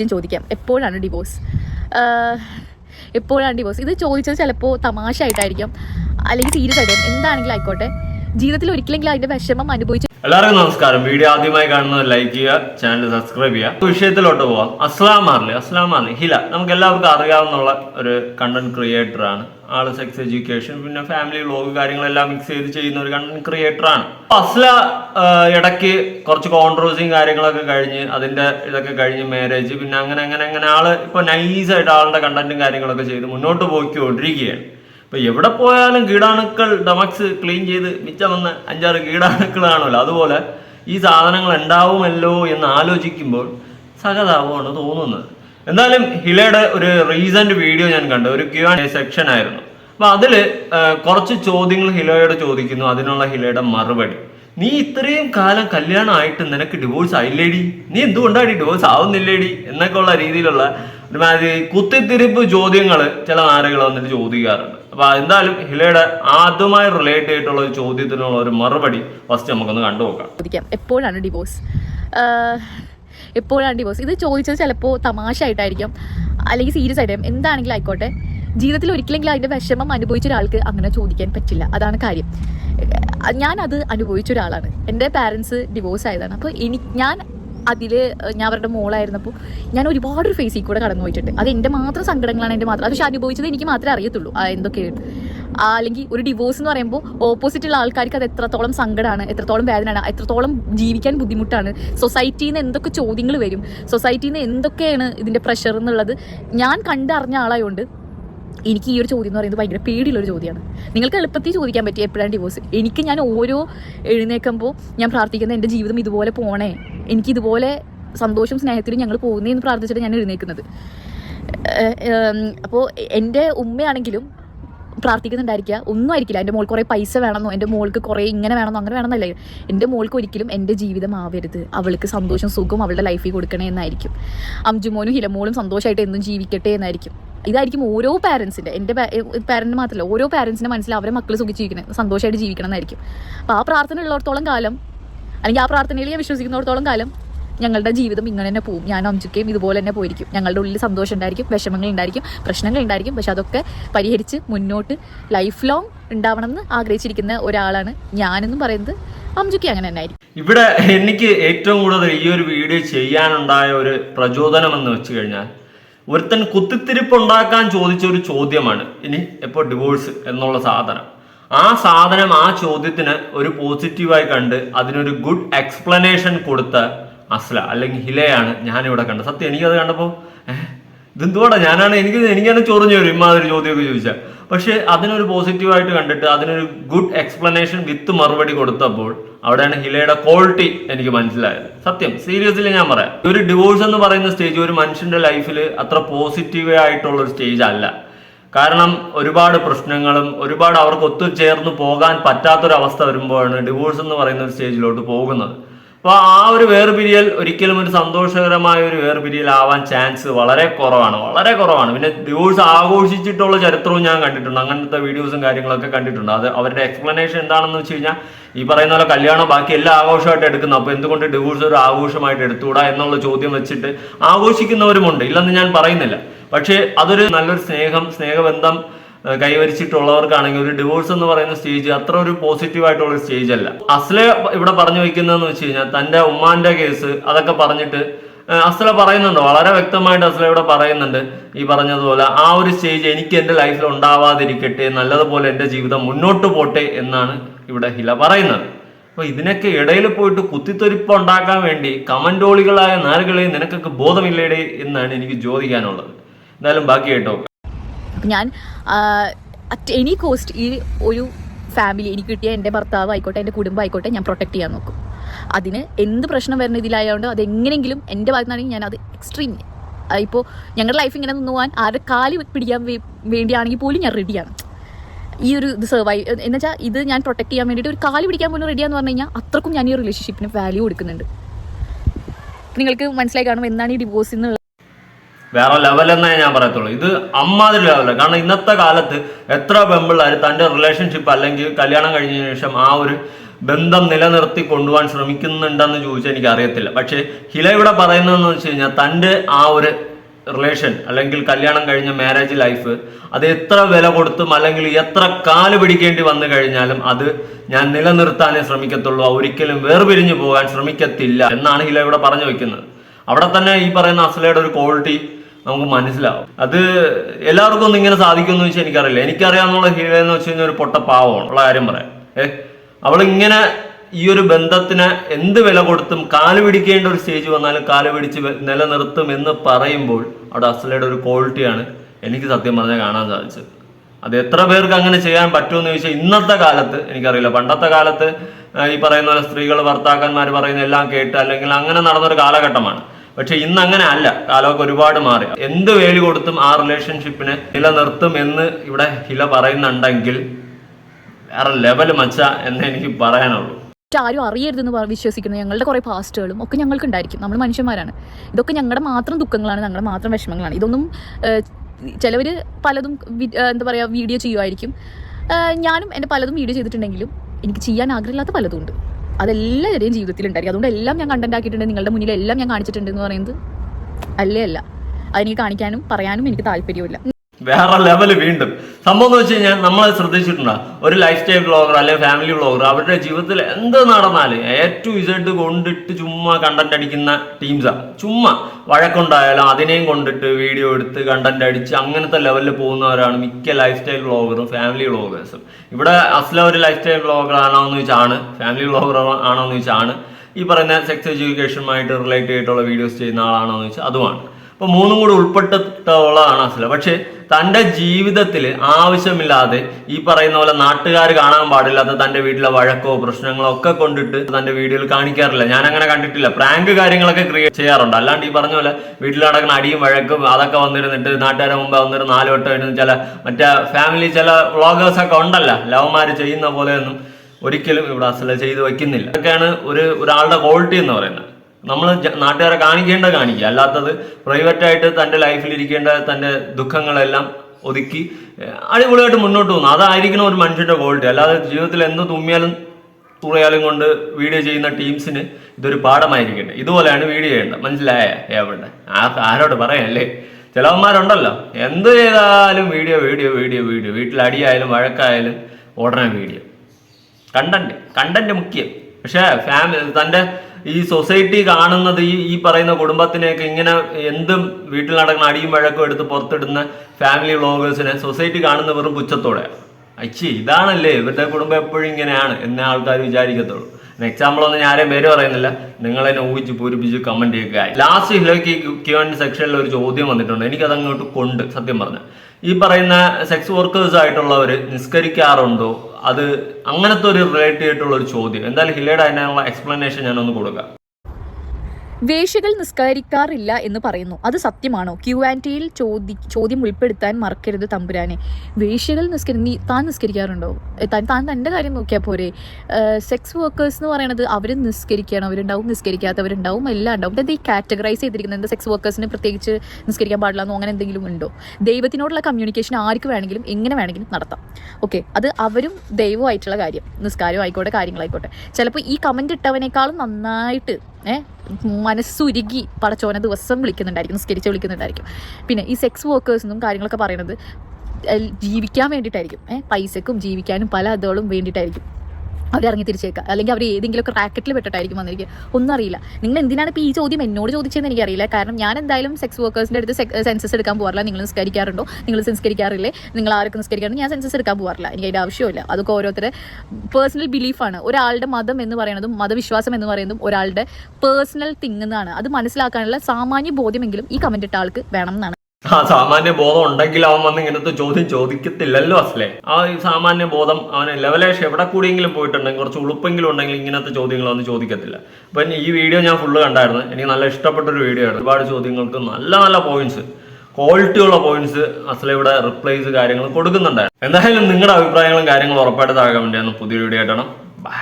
Question ചോദിക്കാം. എപ്പോഴാണ് divorce എപ്പോഴാണ് ഡിവോഴ്സ് ഇത് ചോദിച്ചത് ചിലപ്പോൾ തമാശ ആയിട്ടായിരിക്കും അല്ലെങ്കിൽ സീരിയസ് ആയിട്ടായിരിക്കും. എന്താണെങ്കിലും ആയിക്കോട്ടെ. ജീവിതത്തിൽ ഒരിക്കലെങ്കിലും അതിന്റെ വിഷമം അനുഭവിച്ച് എല്ലാവർക്കും നമസ്കാരം. വീഡിയോ ആദ്യമായി കാണുന്നത് ലൈക്ക് ചെയ്യുക ചാനൽ സബ്സ്ക്രൈബ് ചെയ്യുക. വിഷയത്തിലോട്ട് പോവാം. അസ്ലാം മാർലി അസ്ലാം മാർലി ഹില. നമുക്ക് എല്ലാവർക്കും അറിയാവുന്ന ഒരു കണ്ടന്റ് ക്രിയേറ്റർ ആണ്. ആൾ സെക്സ് എഡ്യൂക്കേഷൻ പിന്നെ ഫാമിലി വ്ലോഗ് കാര്യങ്ങളെല്ലാം മിക്സ് ചെയ്ത് ചെയ്യുന്ന ഒരു കണ്ടന്റ് ക്രിയേറ്റർ ആണ്. അസ്ല ഇടയ്ക്ക് കുറച്ച് കോൺട്രവേഴ്സിയും കാര്യങ്ങളൊക്കെ കഴിഞ്ഞ് അതിന്റെ ഇതൊക്കെ കഴിഞ്ഞ് മാരേജ് പിന്നെ അങ്ങനെ അങ്ങനെ അങ്ങനെ ആൾ ഇപ്പൊ നൈസായിട്ട് ആളുടെ കണ്ടന്റും കാര്യങ്ങളൊക്കെ ചെയ്ത് മുന്നോട്ട് പോയിക്കൊണ്ടിരിക്കുകയാണ്. ഇപ്പൊ എവിടെ പോയാലും കീടാണുക്കൾ ഡമക്സ് ക്ലീൻ ചെയ്ത് മിച്ചം വന്ന് അഞ്ചാറ് കീടാണുക്കളാണല്ലോ. അതുപോലെ ഈ സാധനങ്ങൾ ഉണ്ടാവുമല്ലോ എന്ന് ആലോചിക്കുമ്പോൾ സഹതാപമാണ് തോന്നുന്നത്. എന്തായാലും ഹിലയുടെ ഒരു റീസെന്റ് വീഡിയോ ഞാൻ കണ്ടു. ഒരു ക്യൂ ആൻഡ് സെക്ഷൻ ആയിരുന്നു. അപ്പൊ അതിൽ കുറച്ച് ചോദ്യങ്ങൾ ഹിലയോട് ചോദിക്കുന്നു. അതിനുള്ള ഹിലയുടെ മറുപടി. നീ ഇത്രയും കാലം കല്യാണമായിട്ട് നിനക്ക് ഡിവോഴ്സ് ആയില്ലേടി? നീ എന്തുകൊണ്ടാണ് ഡിവോഴ്സ് ആവുന്നില്ലേടി? എന്നൊക്കെ ഉള്ള രീതിയിലുള്ള ഒരുമാതിരി കുത്തിത്തിരിപ്പ് ചോദ്യങ്ങൾ ചില നാരുകൾ വന്നിട്ട് ചോദിക്കാറുണ്ട്. അപ്പൊ എന്തായാലും ഹിലയുടെ ആദ്യമായി റിലേറ്റ് ചെയ്തിട്ടുള്ള ഒരു ചോദ്യത്തിനുള്ള ഒരു മറുപടി ഫസ്റ്റ് നമുക്കൊന്ന് കണ്ടു നോക്കാം. എപ്പോഴാണ് ഡിവോഴ്സ് എപ്പോഴാണ് ഡിവോഴ്സ് ഇത് ചോദിച്ചത് ചിലപ്പോൾ തമാശ ആയിട്ടായിരിക്കും അല്ലെങ്കിൽ സീരിയസ് ആയിട്ടും എന്താണെങ്കിലും ആയിക്കോട്ടെ. ജീവിതത്തിൽ ഒരിക്കലെങ്കിലും അതിന്റെ വിഷമം അനുഭവിച്ച ഒരാൾക്ക് അങ്ങനെ ചോദിക്കാൻ പറ്റില്ല. അതാണ് കാര്യം. ഞാനത് അനുഭവിച്ച ഒരാളാണ്. എന്റെ പാരൻസ് ഡിവോഴ്സ് ആയതാണ്. അപ്പോൾ എനിക്ക് ഞാൻ അതിൽ ഞാൻ അവരുടെ മോളായിരുന്നപ്പോൾ ഞാൻ ഒരുപാട് ഒരു ഫേസിൽ കൂടെ കടന്നു പോയിട്ടുണ്ട് അത് എന്റെ മാത്രം സങ്കടങ്ങളാണ് എന്റെ മാത്രം. അത് പക്ഷെ അനുഭവിച്ചത് എനിക്ക് മാത്രമേ അറിയത്തുള്ളൂ. ആ, അല്ലെങ്കിൽ ഒരു ഡിവോഴ്സ് എന്ന് പറയുമ്പോൾ ഓപ്പോസിറ്റ് ഉള്ള ആൾക്കാർക്ക് അത് എത്രത്തോളം സങ്കടമാണ് എത്രത്തോളം വേദനയാണ് എത്രത്തോളം ജീവിക്കാൻ ബുദ്ധിമുട്ടാണ്. സൊസൈറ്റിയിൽ നിന്ന് എന്തൊക്കെ ചോദ്യങ്ങൾ വരും? സൊസൈറ്റിയിൽ നിന്ന് എന്തൊക്കെയാണ് ഇതിന്റെ പ്രഷർ എന്നുള്ളത് ഞാൻ കണ്ടറിഞ്ഞ ആളായതുകൊണ്ട് എനിക്ക് ഈ ഒരു ചോദ്യം എന്ന് പറയുന്നത് ഭയങ്കര പേടിയുള്ളൊരു ചോദ്യമാണ്. നിങ്ങൾക്ക് എളുപ്പത്തിൽ ചോദിക്കാൻ പറ്റിയ എപ്പോഴാണ് ഡിവോഴ്സ് എനിക്ക് ഞാൻ ഓരോ എഴുന്നേക്കുമ്പോൾ ഞാൻ പ്രാർത്ഥിക്കുന്നത് എന്റെ ജീവിതം ഇതുപോലെ പോണേ. എനിക്ക് ഇതുപോലെ സന്തോഷം സ്നേഹത്തിലും ഞങ്ങൾ പോകുന്നതെന്ന് പ്രാർത്ഥിച്ചിട്ട് ഞാൻ എഴുന്നേക്കുന്നത് അപ്പോൾ എന്റെ ഉമ്മയാണെങ്കിലും പ്രാർത്ഥിക്കുന്നുണ്ടായിരിക്കുക. ഒന്നും ആയിരിക്കില്ല. എന്റെ മോൾ കുറേ പൈസ വേണമെന്നോ എന്റെ മോൾക്ക് കുറേ ഇങ്ങനെ വേണമെന്നോ അങ്ങനെ വേണമെന്നല്ല. എന്റെ മോൾക്ക് ഒരിക്കലും എന്റെ ജീവിതം ആവരുത്. അവൾക്ക് സന്തോഷം സുഖം അവളുടെ ലൈഫിൽ കൊടുക്കണേ എന്നായിരിക്കും. അംജുമോനും ഹിലമോളും സന്തോഷമായിട്ട് എന്നും ജീവിക്കട്ടെ എന്നായിരിക്കും. ഇതായിരിക്കും ഓരോ പാരൻസിന്റെ എന്റെ പാരന്റ് മാത്രമല്ല ഓരോ പാരൻസിന്റെ മനസ്സിൽ അവരെ മക്കൾ സുഖിച്ചിരിക്കണം സന്തോഷമായിട്ട് ജീവിക്കണം എന്നായിരിക്കും. അപ്പോൾ ആ പ്രാർത്ഥന ഉള്ളിടത്തോളം കാലം അല്ലെങ്കിൽ ആ പ്രാർത്ഥനയിൽ ഞാൻ വിശ്വസിക്കുന്നിടത്തോളം കാലം ഞങ്ങളുടെ ജീവിതം ഇങ്ങനെ തന്നെ പോകും ഞാൻ അഞ്ചുക്കയും ഇതുപോലെ തന്നെ പോയിരിക്കും. ഞങ്ങളുടെ ഉള്ളിൽ സന്തോഷം ഉണ്ടായിരിക്കും വിഷമങ്ങൾ ഉണ്ടായിരിക്കും പ്രശ്നങ്ങൾ ഉണ്ടായിരിക്കും. പക്ഷെ അതൊക്കെ പരിഹരിച്ച് മുന്നോട്ട് ലൈഫ് ലോങ് ഉണ്ടാവണമെന്ന് ആഗ്രഹിച്ചിരിക്കുന്ന ഒരാളാണ് ഞാനെന്നും പറയുന്നത് അംജുക്കി അങ്ങനെ തന്നെ ആയിരിക്കും. ഇവിടെ എനിക്ക് ഏറ്റവും കൂടുതൽ ഈ ഒരു വീഡിയോ ചെയ്യാനുണ്ടായ ഒരു പ്രചോദനം എന്ന് വെച്ച് കഴിഞ്ഞാൽ ഒരുത്തൻ കുത്തിത്തിരിപ്പ് ഉണ്ടാക്കാൻ ചോദിച്ച ഒരു ചോദ്യമാണ്. ഇനി എപ്പോൾ ഡിവോഴ്സ് എന്നുള്ള സാധനം. ആ സാധനം ആ ചോദ്യത്തിന് ഒരു പോസിറ്റീവായി കണ്ട് അതിനൊരു ഗുഡ് എക്സ്പ്ലനേഷൻ കൊടുത്ത അസ്ല അല്ലെങ്കിൽ ഹിലയാണ് ഞാനിവിടെ കണ്ടത്. സത്യം എനിക്കത് കണ്ടപ്പോൾ ഇതെന്തോടാ ഞാനാണ് എനിക്ക് എനിക്കാണ് ചൊറിഞ്ഞു വരും ഇമാതിരി ചോദ്യമൊക്കെ ചോദിച്ചാൽ പക്ഷെ അതിനൊരു പോസിറ്റീവായിട്ട് കണ്ടിട്ട് അതിനൊരു ഗുഡ് എക്സ്പ്ലനേഷൻ വിത്ത് മറുപടി കൊടുത്തപ്പോൾ അവിടെയാണ് ഹിലയുടെ ക്വാളിറ്റി എനിക്ക് മനസ്സിലായത്. സത്യം സീരിയസ്ലി ഞാൻ പറയാം. ഒരു ഡിവോഴ്സ് എന്ന് പറയുന്ന സ്റ്റേജ് ഒരു മനുഷ്യന്റെ ലൈഫിൽ അത്ര പോസിറ്റീവ് ആയിട്ടുള്ള ഒരു സ്റ്റേജ് അല്ല. കാരണം ഒരുപാട് പ്രശ്നങ്ങളും ഒരുപാട് അവർക്ക് ഒത്തുചേർന്ന് പോകാൻ പറ്റാത്തൊരവസ്ഥ വരുമ്പോഴാണ് ഡിവോഴ്സ് എന്ന് പറയുന്ന ഒരു സ്റ്റേജിലോട്ട് പോകുന്നത്. അപ്പോൾ ആ ഒരു വേർപിരിയൽ ഒരിക്കലും ഒരു സന്തോഷകരമായ ഒരു വേർപിരിയൽ ആവാൻ ചാൻസ് വളരെ കുറവാണ് വളരെ കുറവാണ്. പിന്നെ ഡിവോഴ്സ് ആഘോഷിച്ചിട്ടുള്ള ചരിത്രവും ഞാൻ കണ്ടിട്ടുണ്ട്. അങ്ങനത്തെ വീഡിയോസും കാര്യങ്ങളൊക്കെ കണ്ടിട്ടുണ്ട്. അത് അവരുടെ എക്സ്പ്ലനേഷൻ എന്താണെന്ന് വെച്ച് കഴിഞ്ഞാൽ ഈ പറയുന്ന പോലെ കല്യാണം ബാക്കി എല്ലാ ആഘോഷമായിട്ട് എടുക്കുന്നു. അപ്പോൾ എന്തുകൊണ്ട് ഡിവോഴ്സ് ഒരു ആഘോഷമായിട്ട് എടുത്തുകൂടാ എന്നുള്ള ചോദ്യം വെച്ചിട്ട് ആഘോഷിക്കുന്നവരുമുണ്ട്. ഇല്ലെന്ന് ഞാൻ പറയുന്നില്ല. പക്ഷേ അതൊരു നല്ലൊരു സ്നേഹം സ്നേഹബന്ധം കൈവരിച്ചിട്ടുള്ളവർക്കാണെങ്കിൽ ഒരു ഡിവോഴ്സ് എന്ന് പറയുന്ന സ്റ്റേജ് അത്ര ഒരു പോസിറ്റീവ് ആയിട്ടുള്ള സ്റ്റേജ് അല്ല. അസ്ല ഇവിടെ പറഞ്ഞു വെക്കുന്നതെന്ന് വെച്ച് കഴിഞ്ഞാൽ തന്റെ ഉമ്മാന്റെ കേസ് അതൊക്കെ പറഞ്ഞിട്ട് അസ്ല പറയുന്നുണ്ട് വളരെ വ്യക്തമായിട്ട് അസ്ല ഇവിടെ പറയുന്നുണ്ട് ഈ പറഞ്ഞതുപോലെ ആ ഒരു സ്റ്റേജ് എനിക്ക് എന്റെ ലൈഫിൽ ഉണ്ടാവാതിരിക്കട്ടെ നല്ലതുപോലെ എന്റെ ജീവിതം മുന്നോട്ട് പോട്ടെ എന്നാണ് ഇവിടെ ഹില പറയുന്നത്. അപ്പൊ ഇതിനൊക്കെ ഇടയിൽ പോയിട്ട് കുത്തിത്തൊരിപ്പ് ഉണ്ടാക്കാൻ വേണ്ടി കമന്റോളികളായ നാലുകളെ നിനക്കൊക്കെ ബോധമില്ലേടേ എന്നാണ് എനിക്ക് ചോദിക്കാനുള്ളത്. എന്തായാലും ബാക്കി കേട്ടോ അപ്പം ഞാൻ അറ്റ് എനി കോസ്റ്റ് ഈ ഒരു ഫാമിലി എനിക്ക് കിട്ടിയ എന്റെ ഭർത്താവ് ആയിക്കോട്ടെ എന്റെ കുടുംബം ആയിക്കോട്ടെ ഞാൻ പ്രൊട്ടക്ട് ചെയ്യാൻ നോക്കും. അതിന് എന്ത് പ്രശ്നം വരുന്ന ഇതിലായതുകൊണ്ട് അത് എങ്ങനെയെങ്കിലും എന്റെ ഭാഗത്തുനിന്നാണെങ്കിൽ ഞാൻ അത് എക്സ്ട്രീം ഇപ്പോൾ ഞങ്ങളുടെ ലൈഫ് ഇങ്ങനെ നിന്ന് പോകാൻ ആരുടെ കാലി പിടിക്കാൻ വേണ്ടിയാണെങ്കിൽ പോലും ഞാൻ റെഡിയാണ് ഈ ഒരു ഇത് സർവൈവ് എന്ന് വെച്ചാൽ ഇത് ഞാൻ പ്രൊട്ടക്ട് ചെയ്യാൻ വേണ്ടിയിട്ട് ഒരു കാലി പിടിക്കാൻ പോലും റെഡിയാന്ന് പറഞ്ഞു കഴിഞ്ഞാൽ അത്രക്കും ഞാൻ ഈ റിലേഷൻഷിപ്പിന് വാല്യൂ കൊടുക്കുന്നുണ്ട്. നിങ്ങൾക്ക് മനസ്സിലായി കാണും എന്താണ് ഈ ഡിവോഴ്സ് എന്നുള്ള വേറെ ലെവലെന്നേ ഞാൻ പറയത്തുള്ളൂ. ഇത് അമ്മാതിരി ലെവലാണ് കാരണം ഇന്നത്തെ കാലത്ത് എത്ര പെമ്പിള്ളേർ തന്റെ റിലേഷൻഷിപ്പ് അല്ലെങ്കിൽ കല്യാണം കഴിഞ്ഞതിന് ശേഷം ആ ഒരു ബന്ധം നിലനിർത്തി കൊണ്ടുപോകാൻ ശ്രമിക്കുന്നുണ്ടെന്ന് ചോദിച്ചാൽ എനിക്ക് അറിയത്തില്ല. പക്ഷേ ഹില ഇവിടെ പറയുന്നതെന്ന് വെച്ച് കഴിഞ്ഞാൽ തന്റെ ആ ഒരു റിലേഷൻ അല്ലെങ്കിൽ കല്യാണം കഴിഞ്ഞ മാരേജ് ലൈഫ് അത് എത്ര വില കൊടുത്തും അല്ലെങ്കിൽ എത്ര കാൽ പിടിക്കേണ്ടി വന്നു കഴിഞ്ഞാലും അത് ഞാൻ നിലനിർത്താനേ ശ്രമിക്കത്തുള്ളൂ. ഒരിക്കലും വേർപിരിഞ്ഞു പോകാൻ ശ്രമിക്കത്തില്ല എന്നാണ് ഹില ഇവിടെ പറഞ്ഞു വെക്കുന്നത്. അവിടെ തന്നെ ഈ പറയുന്ന അസലയുടെ ഒരു ക്വാളിറ്റി നമുക്ക് മനസ്സിലാവും. അത് എല്ലാവർക്കും ഒന്നും ഇങ്ങനെ സാധിക്കുമെന്ന് വെച്ചാൽ എനിക്കറിയില്ല. എനിക്കറിയാവുന്ന ഹീല എന്ന് വെച്ച് കഴിഞ്ഞാൽ ഒരു പൊട്ട പാവമാണ്. ഉള്ള കാര്യം പറയാം. ഏഹ് അവളിങ്ങനെ ഈ ഒരു ബന്ധത്തിന് എന്ത് വില കൊടുത്തും കാൽ പിടിക്കേണ്ട ഒരു സ്റ്റേജ് വന്നാലും കാൽ പിടിച്ച് നിലനിർത്തും എന്ന് പറയുമ്പോൾ അവിടെ അസലയുടെ ഒരു ക്വാളിറ്റിയാണ് എനിക്ക് സത്യം പറഞ്ഞാൽ കാണാൻ സാധിച്ചത്. അത് എത്ര പേർക്ക് അങ്ങനെ ചെയ്യാൻ പറ്റുമെന്ന് ചോദിച്ചാൽ ഇന്നത്തെ കാലത്ത് എനിക്കറിയില്ല. പണ്ടത്തെ കാലത്ത് ഈ പറയുന്ന പോലെ സ്ത്രീകൾ ഭർത്താക്കന്മാർ പറയുന്ന എല്ലാം കേട്ട് അല്ലെങ്കിൽ അങ്ങനെ നടന്നൊരു കാലഘട്ടമാണ്. പക്ഷെ ഇന്ന് അങ്ങനെ അല്ല. കാലമൊക്കെ ഒരുപാട് മാറി. എന്ത് വേലി കൊടുത്തും ആ റിലേഷൻഷിപ്പിനെ നിലനിർത്തും എന്ന് ഇവിടെ ഹില പറയുന്നുണ്ടെങ്കിൽ വേറെ ലെവൽ മച്ച എന്ന് എനിക്ക് പറയാനുള്ളൂ. ആരും അറിയരുതെന്ന് വിശ്വസിക്കുന്ന ഞങ്ങളുടെ കുറേ പാസ്റ്റുകളും ഒക്കെ ഞങ്ങൾക്ക് ഉണ്ടായിരിക്കും നമ്മൾ മനുഷ്യന്മാരാണ്. ഇതൊക്കെ ഞങ്ങളുടെ മാത്രം ദുഃഖങ്ങളാണ് ഞങ്ങളുടെ മാത്രം വിഷമങ്ങളാണ്. ഇതൊന്നും ചിലവർ പലതും എന്താ പറയുക വീഡിയോ ചെയ്യുമായിരിക്കും ഞാനും എന്റെ പലതും വീഡിയോ ചെയ്തിട്ടുണ്ടെങ്കിലും എനിക്ക് ചെയ്യാൻ ആഗ്രഹമില്ലാത്ത പലതും ഉണ്ട്. അതെല്ലാവരുടെയും ജീവിതത്തിൽ ഉണ്ടായിരിക്കും അതുകൊണ്ട് എല്ലാം ഞാൻ കണ്ടന്റ് ആക്കിയിട്ടുണ്ട്. നിങ്ങളുടെ മുന്നിൽ എല്ലാം ഞാൻ കാണിച്ചിട്ടുണ്ട് എന്ന് പറയുന്നത് അല്ലേ അല്ല. അതെനിക്ക് കാണിക്കാനും പറയാനും എനിക്ക് താല്പര്യമില്ല വേറെ ലെവൽ വീണ്ടും. സംഭവം എന്ന് വെച്ച് കഴിഞ്ഞാൽ നമ്മൾ ശ്രദ്ധിച്ചിട്ടുണ്ടോ? ഒരു ലൈഫ് സ്റ്റൈൽ ബ്ലോഗർ അല്ലെങ്കിൽ ഫാമിലി ബ്ലോഗർ അവരുടെ ജീവിതത്തിൽ എന്ത് നടന്നാലും ഏറ്റവും ഇസഡ് കൊണ്ടിട്ട് ചുമ്മാ കണ്ടന്റ് അടിക്കുന്ന ടീംസാണ് ചുമ്മാ വഴക്കുണ്ടായാലും അതിനെയും കൊണ്ടിട്ട് വീഡിയോ എടുത്ത് കണ്ടന്റ് അടിച്ച് അങ്ങനത്തെ ലെവലിൽ പോകുന്നവരാണ് മിക്ക ലൈഫ് സ്റ്റൈൽ ബ്ലോഗറും ഫാമിലി ബ്ലോഗേഴ്സും ഇവിടെ അസ്ല ഒരു ലൈഫ് സ്റ്റൈൽ ബ്ലോഗർ ആണോ എന്ന് വെച്ചാണ് ഫാമിലി ബ്ലോഗർ ആണോ എന്ന് വെച്ചാണ് ഈ പറയുന്ന സെക്സ് എഡ്യൂക്കേഷനുമായിട്ട് റിലേറ്റ് ചെയ്തിട്ടുള്ള വീഡിയോസ് ചെയ്യുന്ന ആളാണോ എന്ന് വെച്ചാൽ അതുമാണ്. അപ്പൊ മൂന്നും കൂടി ഉൾപ്പെട്ടിട്ടുള്ളതാണ് അസല. പക്ഷെ തന്റെ ജീവിതത്തിൽ ആവശ്യമില്ലാതെ ഈ പറയുന്ന പോലെ നാട്ടുകാർ കാണാൻ പാടില്ലാത്ത തന്റെ വീട്ടിലെ വഴക്കോ പ്രശ്നങ്ങളോ ഒക്കെ കൊണ്ടിട്ട് തന്റെ വീഡിയോയിൽ കാണിക്കാറില്ല. ഞാൻ അങ്ങനെ കണ്ടിട്ടില്ല. പ്രാങ്ക് കാര്യങ്ങളൊക്കെ ക്രിയേറ്റ് ചെയ്യാറുണ്ട്. അല്ലാണ്ട് ഈ പറഞ്ഞ പോലെ വീട്ടിൽ നടക്കുന്ന അടിയും വഴക്കും അതൊക്കെ വന്നിരുന്നിട്ട് നാട്ടുകാരെ മുമ്പ് വന്നിട്ട് നാല് വട്ടം ഇരുന്ന് ചില മറ്റേ ഫാമിലി ചില വ്ളോഗേഴ്സൊക്കെ ഉണ്ടല്ല. ലവന്മാര് ചെയ്യുന്ന പോലെയൊന്നും ഒരിക്കലും ഇവിടെ അസല ചെയ്ത് വെക്കുന്നില്ല ഇതൊക്കെയാണ് ഒരു ഒരാളുടെ ക്വാളിറ്റി എന്ന് പറയുന്നത്. നമ്മൾ നാട്ടുകാരെ കാണിക്കേണ്ട കാണിക്കുക അല്ലാത്തത് പ്രൈവറ്റായിട്ട് തന്റെ ലൈഫിൽ ഇരിക്കേണ്ട തന്റെ ദുഃഖങ്ങളെല്ലാം ഒതുക്കി അടിപൊളിയായിട്ട് മുന്നോട്ട് പോകുന്നു. അതായിരിക്കണം ഒരു മനുഷ്യന്റെ ക്വാളിറ്റി. അല്ലാതെ ജീവിതത്തിൽ എന്ത് തുമ്മിയാലും തുറയാലും കൊണ്ട് വീഡിയോ ചെയ്യുന്ന ടീംസിന് ഇതൊരു പാഠമായിരിക്കട്ടെ. ഇതുപോലെയാണ് വീഡിയോ ചെയ്യേണ്ടത്. മനസ്സിലായ? എവിടെ ആ ആരോട് പറയാനല്ലേ? ചിലവന്മാരുണ്ടല്ലോ. എന്ത് ചെയ്താലും വീഡിയോ വീഡിയോ വീഡിയോ വീഡിയോ. വീട്ടിൽ അടിയായാലും വഴക്കായാലും ഉടനെ വീഡിയോ. കണ്ടന്റ്. കണ്ടന്റ് മുഖ്യം. പക്ഷേ ഫാമിലി തന്റെ ഈ സൊസൈറ്റി കാണുന്നത് ഈ ഈ പറയുന്ന കുടുംബത്തിനെയൊക്കെ ഇങ്ങനെ എന്തും വീട്ടിൽ നടക്കുന്ന അടിയും വഴക്കും എടുത്ത് പുറത്തിടുന്ന ഫാമിലി വ്ളോഗേഴ്സിനെ സൊസൈറ്റി കാണുന്ന വെറും പുച്ഛത്തോടെ. അച്ഛി ഇതാണല്ലേ ഇവരുടെ കുടുംബം എപ്പോഴും ഇങ്ങനെയാണ് എന്ന ആൾക്കാർ വിചാരിക്കത്തുള്ളൂ. എക്സാമ്പിളൊന്നും ഞാൻ ആരെയും പേര് പറയുന്നില്ല. നിങ്ങൾ എന്നെ ഊഹിച്ച് പൂരിപ്പിച്ച് കമന്റ് ചെയ്യുക. ലാസ്റ്റ് ഹിലോയ്ക്ക് ക്യൂ സെക്ഷനിൽ ഒരു ചോദ്യം വന്നിട്ടുണ്ട്. എനിക്കത് അങ്ങോട്ട് കൊണ്ട് സത്യം പറഞ്ഞ. ഈ പറയുന്ന സെക്സ് വർക്കേഴ്സ് ആയിട്ടുള്ളവർ നിസ്കരിക്കാറുണ്ടോ? അത് അങ്ങനത്തെ ഒരു റിലേറ്റ് ചെയ്തിട്ടുള്ള ഒരു ചോദ്യം. എന്തായാലും ഹില്ലയുടെ അതിനുള്ള എക്സ്പ്ലനേഷൻ ഞാനൊന്ന് കൊടുക്കാം. വേശ്യകൾ നിസ്കരിക്കാറില്ല എന്ന് പറയുന്നു. അത് സത്യമാണോ? ക്യു ആൻഡ് ടിയിൽ ചോദി ചോദ്യം ഉൾപ്പെടുത്താൻ മറക്കരുത് തമ്പുരാനെ. വേശ്യകൾ നിസ്കരി നീ താൻ നിസ്കരിക്കാറുണ്ടോ? താൻ താൻ തന്റെ കാര്യം നോക്കിയാൽ പോരെ. സെക്സ് വർക്കേഴ്സ് എന്ന് പറയുന്നത് അവർ നിസ്കരിക്കണവരുണ്ടാവും നിസ്കരിക്കാത്തവരുണ്ടാവും എല്ലാം ഉണ്ടാവും. അതായത് ഈ കാറ്റഗറൈസ് ചെയ്തിരിക്കുന്നത്? സെക്സ് വർക്കേഴ്സിന് പ്രത്യേകിച്ച് നിസ്കരിക്കാൻ പാടില്ല എന്നോ അങ്ങനെ എന്തെങ്കിലും ഉണ്ടോ? ദൈവത്തിനോടുള്ള കമ്മ്യൂണിക്കേഷൻ ആർക്ക് വേണമെങ്കിലും എങ്ങനെ വേണമെങ്കിലും നടത്താം. ഓക്കെ അത് അവരും ദൈവമായിട്ടുള്ള കാര്യം. നിസ്കാരം ആയിക്കോട്ടെ കാര്യങ്ങളായിക്കോട്ടെ. ചിലപ്പോൾ ഈ കമന്റ് ഇട്ടവനേക്കാളും നന്നായിട്ട് ഏഹ് മനസ്സുരുകി പടച്ചോനെ ദിവസം വിളിക്കുന്നുണ്ടായിരിക്കും നിസ്കരിച്ച് വിളിക്കുന്നുണ്ടായിരിക്കും. പിന്നെ ഈ സെക്സ് വർക്കേഴ്സിനും കാര്യങ്ങളൊക്കെ പറയുന്നത് ജീവിക്കാൻ വേണ്ടിയിട്ടായിരിക്കും. ഏഹ് പൈസക്കും ജീവിക്കാനും പല അതുകളും വേണ്ടിയിട്ടായിരിക്കും. അവർ ഇറങ്ങി തിരിച്ചേക്കുക അല്ലെങ്കിൽ അവർ ഏതെങ്കിലുമൊക്കെ റാക്കറ്റിൽ പെട്ടിട്ടായിരിക്കും വന്നിരിക്കുക ഒന്നും അറിയില്ല. നിങ്ങൾ എന്തിനാണ് ഇപ്പോൾ ഈ ചോദ്യം എന്നോട് ചോദിച്ചതെന്ന് എനിക്കറിയില്ല. കാരണം ഞാൻ എന്തായാലും സെക്സ് വർക്കേഴ്സിന്റെ അടുത്ത് സെൻസസ് എടുക്കാൻ പോകാറില്ല നിങ്ങൾ നിസ്കരിക്കാറുണ്ടോ? നിങ്ങൾ സംസ്കരിക്കാറില്ലേ? നിങ്ങൾ ആരൊക്കെ നിസ്കരിക്കാറുണ്ട്? ഞാൻ സെൻസസ് എടുക്കാൻ പോകാറില്ല എനിക്ക് അതിന്റെ ആവശ്യമില്ല. അതൊക്കെ ഓരോരുത്തരുടെ പേഴ്സണൽ ബിലീഫാണ് ഒരാളുടെ മതം എന്ന് പറയുന്നതും മതവിശ്വാസം എന്ന് പറയുന്നതും ഒരാളുടെ പേഴ്സണൽ തിങ് എന്നാണ് അത് മനസ്സിലാക്കാനുള്ള സാമാന്യ ബോധ്യമെങ്കിലും ഈ കമന്റ് ഇട്ട ആൾക്ക് വേണം എന്നാണ്. ആ സാമാന്യ ബോധം ഉണ്ടെങ്കിൽ അവൻ വന്ന് ഇങ്ങനത്തെ ചോദ്യം ചോദിക്കത്തില്ലല്ലോ അസ്ലേ. ആ സാമാന്യ ബോധം അവന് ലെവലേഷൻ എവിടെ കൂടിയെങ്കിലും പോയിട്ടുണ്ടെങ്കിൽ കുറച്ച് ഉളുപ്പെങ്കിലും ഉണ്ടെങ്കിൽ ഇങ്ങനത്തെ ചോദ്യങ്ങൾ ചോദ്യങ്ങളൊന്നും ചോദിക്കത്തില്ല. അപ്പം ഈ വീഡിയോ ഞാൻ ഫുള്ള് കണ്ടായിരുന്നു. എനിക്ക് നല്ല ഇഷ്ടപ്പെട്ട ഒരു വീഡിയോ ആണ് ഒരുപാട് ചോദ്യങ്ങൾക്ക് നല്ല നല്ല പോയിന്റ്സ് ക്വാളിറ്റി ഉള്ള പോയിന്റ്സ് അസല ഇവിടെ റിപ്ലൈസ് കാര്യങ്ങൾ കൊടുക്കുന്നുണ്ടായിരുന്നു. എന്തായാലും നിങ്ങളുടെ അഭിപ്രായങ്ങളും കാര്യങ്ങളും ഉറപ്പായിട്ട് താഴെ കമന്റ് ചെയ്യുന്ന പുതിയ വീഡിയോ ആയിട്ടാണ് ബൈ